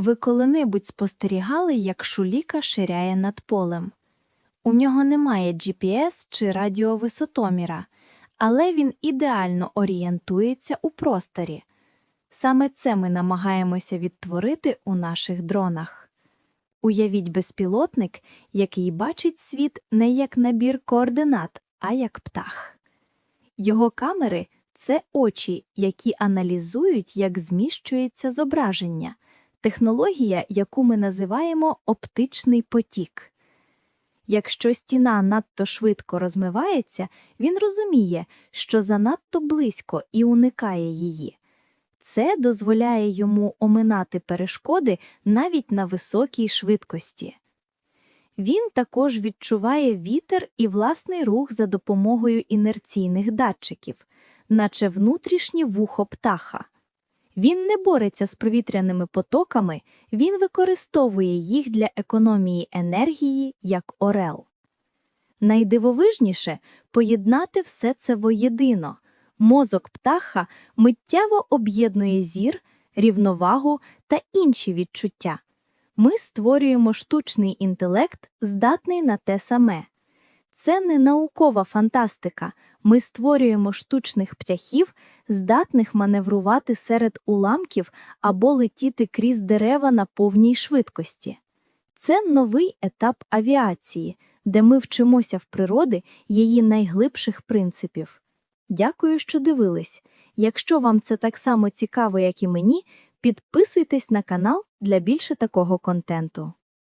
Ви коли-небудь спостерігали, як шуліка ширяє над полем? У нього немає GPS чи радіовисотоміра, але він ідеально орієнтується у просторі. Саме це ми намагаємося відтворити у наших дронах. Уявіть безпілотник, який бачить світ не як набір координат, а як птах. Його камери це очі, які аналізують, як зміщується зображення, технологія, яку ми називаємо оптичний потік. Якщо стіна надто швидко розмивається, він розуміє, що занадто близько і уникає її. Це дозволяє йому оминати перешкоди навіть на високій швидкості. Він також відчуває вітер і власний рух за допомогою інерційних датчиків, наче внутрішнє вухо птаха. Він не бореться з повітряними потоками, він використовує їх для економії енергії як орел. Найдивовижніше поєднати все це воєдино. Мозок птаха миттєво об'єднує зір, рівновагу та інші відчуття. Ми створюємо штучний інтелект, здатний на те саме. Це не наукова фантастика. Ми створюємо штучних птахів, здатних маневрувати серед уламків або летіти крізь дерева на повній швидкості. Це новий етап авіації, де ми вчимося в природи її найглибших принципів. Дякую, що дивились. Якщо вам це так само цікаво, як і мені, підписуйтесь на канал для більше такого контенту.